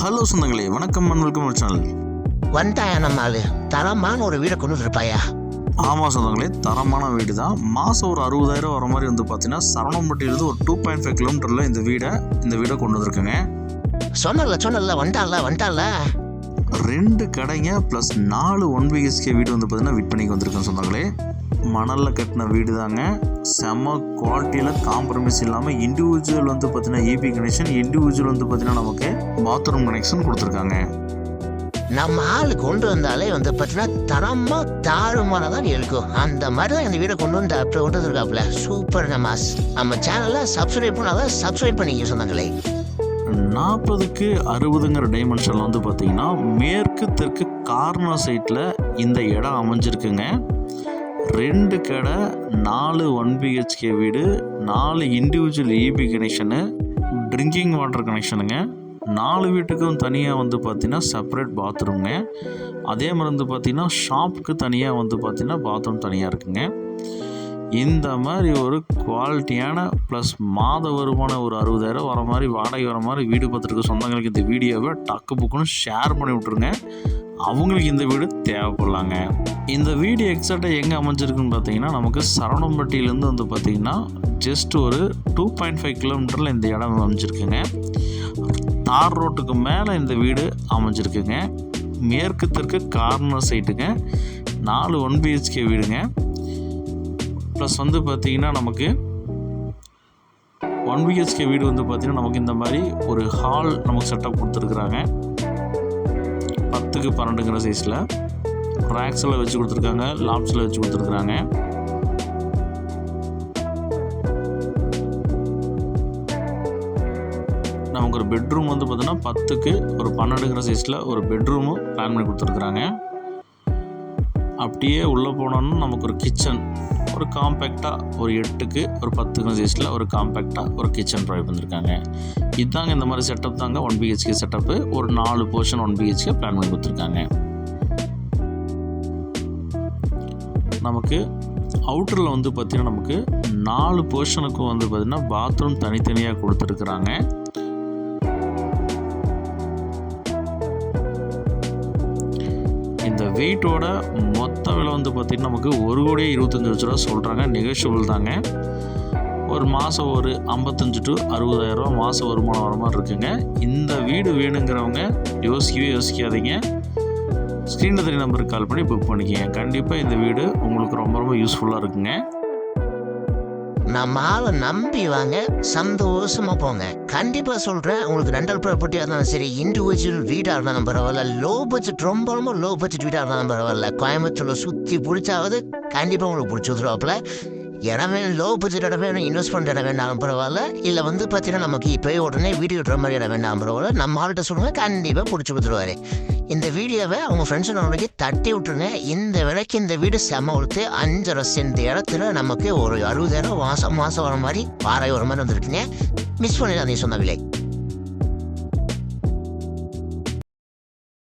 Hello சொந்தங்களே வணக்கம் and welcome channel. வந்தாயா நம்ம ஆளு தரமான ஒரு வீடை கொண்டு வந்துருப்பாயா? ஆமாம் சொந்தங்களே தரமான வீடு தான் மாதம் ஒரு அறுபதாயிரம் வர மாதிரி வந்து பார்த்தீங்கன்னா சரவணம்பட்டியிலிருந்து ஒரு டூ பாயிண்ட் ஃபைவ் கிலோமீட்டரில் இந்த வீடை இந்த வீடை கொண்டு வந்திருக்குங்க. சொன்னல சொன்னல வந்துட்டான்ல வந்துட்டான்ல ரெண்டு கடைங்க ப்ளஸ் நாலு ஒன் பிஹெச்கே வீடு வந்து பார்த்தீங்கன்னா விற்பனைக்கு வந்திருக்கேன் சொந்தங்களே. மணலில் கட்டின வீடு தாங்க செம்ம குவாலிட்டியில் காம்ப்ரமைஸ் இல்லாமல் இண்டிவிஜுவல் வந்து பார்த்தீங்கன்னா ஏபி கனெக்ஷன் இண்டிவிஜுவல் வந்து பார்த்தீங்கன்னா நமக்கு பாத்ரூம் கனெக்ஷன் கொடுத்துருக்காங்க. நம்ம ஆளு கொண்டு வந்தாலே வந்து பார்த்தீங்கன்னா தரமா தாறுமாறாக தான் இருக்கும். அந்த மாதிரி தான் இந்த வீடை கொண்டு வந்து அப்படி கொண்டு வந்துருக்காப்புல. Super mass. நம்ம சேனலை சப்ஸ்கிரைப் பண்ணாதான் சப்ஸ்கிரைப் பண்ணிக்க சொன்னாங்களே. நாற்பதுக்கு அறுபதுங்கிற டைமென்ஷனில் வந்து பார்த்தீங்கன்னா மேற்கு தெற்கு கார்னர் சைட்டில் இந்த இடம் அமைஞ்சிருக்குங்க. ரெண்டு கடை நாலு ஒன் பிஹெச்கே வீடு நாலு individual E B connection drinking water கனெக்ஷனுங்க நாலு வீட்டுக்கும் தனியாக வந்து பார்த்தீங்கன்னா செப்பரேட் பாத்ரூம்ங்க அதே மாதிரி வந்து பார்த்திங்கன்னா ஷாப்புக்கு தனியாக வந்து பார்த்தீங்கன்னா பாத்ரூம் தனியாக இருக்குங்க. இந்த மாதிரி ஒரு குவாலிட்டியான ப்ளஸ் மாத வருமானம் ஒரு அறுபதாயிரம் வர மாதிரி வாடகை வர மாதிரி வீடு பார்த்துருக்க சொந்தங்களுக்கு இந்த வீடியோவை டக்கு புக்குன்னு ஷேர் பண்ணி விட்ருங்க அவங்களுக்கு இந்த வீடு தேவைப்படலாங்க. இந்த வீடு எக்ஸாக்டாக எங்கே அமைஞ்சிருக்குன்னு பார்த்தீங்கன்னா நமக்கு சரவணம்பட்டியிலேருந்து வந்து பார்த்தீங்கன்னா ஜஸ்ட் ஒரு டூ பாயிண்ட் ஃபைவ் கிலோமீட்டரில் இந்த இடம் அமைஞ்சிருக்குங்க. தார் ரோட்டுக்கு மேலே இந்த வீடு அமைஞ்சிருக்குங்க. மேற்கு தெற்கு கார்னர் சைட்டுங்க நாலு ஒன் பிஹெச்கே வீடுங்க. ப்ளஸ் வந்து பார்த்திங்கன்னா நமக்கு ஒன் பிஹெச்கே வீடு வந்து பார்த்தீங்கன்னா நமக்கு இந்த மாதிரி ஒரு ஹால் நமக்கு செட்டப் கொடுத்துருக்குறாங்க. பத்துக்கு பன்னெண்டுங்கிற சைஸில் ரேக்ஸில் வச்சு கொடுத்துருக்காங்க லாப்ஸில் வச்சு கொடுத்துருக்குறாங்க. நமக்கு ஒரு பெட்ரூம் வந்து பார்த்தோன்னா பத்துக்கு ஒரு பன்னெண்டுங்கிற சைஸில் ஒரு பெட்ரூமும் பிளான் பண்ணி கொடுத்துருக்குறாங்க. அப்படியே உள்ளே போனோம்னா நமக்கு ஒரு கிச்சன் ஒரு காம்பேக்டாக ஒரு எட்டுக்கு ஒரு பத்துக்கு சைஸில் ஒரு காம்பேக்டாக ஒரு கிச்சன் ப்ரொவைட் பண்ணியிருக்காங்க இதுதாங்க இந்த மாதிரி செட்டப் தாங்க ஒன் பிஹெச்கே செட்டப்பு ஒரு நாலு போர்ஷன் ஒன் பிஹெச்கே பிளான் பண்ணி கொடுத்துருக்காங்க. நமக்கு அவுட்டரில் வந்து பார்த்திங்கன்னா நமக்கு நாலு போர்ஷனுக்கும் வந்து பார்த்திங்கன்னா பாத்ரூம் தனித்தனியாக கொடுத்துருக்குறாங்க. இந்த வெயிட்டோட மொத்த விலை வந்து பார்த்திங்கன்னா நமக்கு ஒரு கோடியே இருபத்தஞ்சி லட்ச ரூபா சொல்கிறாங்க நெகோஷியபிள் தாங்க. ஒரு மாதம் ஒரு ஐம்பத்தஞ்சு டு அறுபதாயிரரூவா மாதம் வருமானம் வர மாதிரி இருக்குங்க. இந்த வீடு வேணுங்கிறவங்க யோசிக்கவே யோசிக்காதீங்க. ஸ்க்ரீனில் தெரிய நம்பருக்கு கால் பண்ணி புக் பண்ணிக்கோங்க. கண்டிப்பாக இந்த வீடு உங்களுக்கு ரொம்ப ரொம்ப யூஸ்ஃபுல்லாக இருக்குங்க. நம்ம ஆளை நம்பி வாங்க சந்தோஷமா போங்க. கண்டிப்பா சொல்றேன் உங்களுக்கு ரெண்டல் ப்ராப்பர்ட்டியா இருந்தாலும் சரி இண்டிவிஜுவல் வீடா இருந்தாலும் பரவாயில்ல லோ பட்ஜெட் ரொம்ப ரொம்ப லோ பட்ஜெட் வீடா இருந்தாலும் பரவாயில்ல. கோயம்புத்தூர்ல சுத்தி பிடிச்சாவது கண்டிப்பா உங்களுக்கு பிடிச்சி வந்துருவாப்புல இடம் வேணும் லோ பட்ஜெட் இடம் வேணும் இன்வெஸ்ட்மெண்ட் இடம் வேணாலும் பரவாயில்ல. இல்லை வந்து பார்த்தீங்கன்னா நமக்கு இப்போயே உடனே வீடியோ விடுற மாதிரி இடம் வேணாலும் பரவாயில்ல. நம்ம ஆள்கிட்ட சொல்லுங்க கண்டிப்பாக பிடிச்சி கொடுத்துருவாரு. இந்த வீடியோவை அவங்க ஃப்ரெண்ட்ஸ் நம்மளுக்கு தட்டி விட்டுருங்க. இந்த விலைக்கு இந்த வீடு செம கொடுத்து அஞ்சரை சென்ட் இடத்துல நமக்கு ஒரு அறுபதாயிரம் மாதம் மாதம் வர மாதிரி வாடகை வர மாதிரி வந்திருக்குங்க. மிஸ் பண்ணிடாதீங்க சொன்ன விலை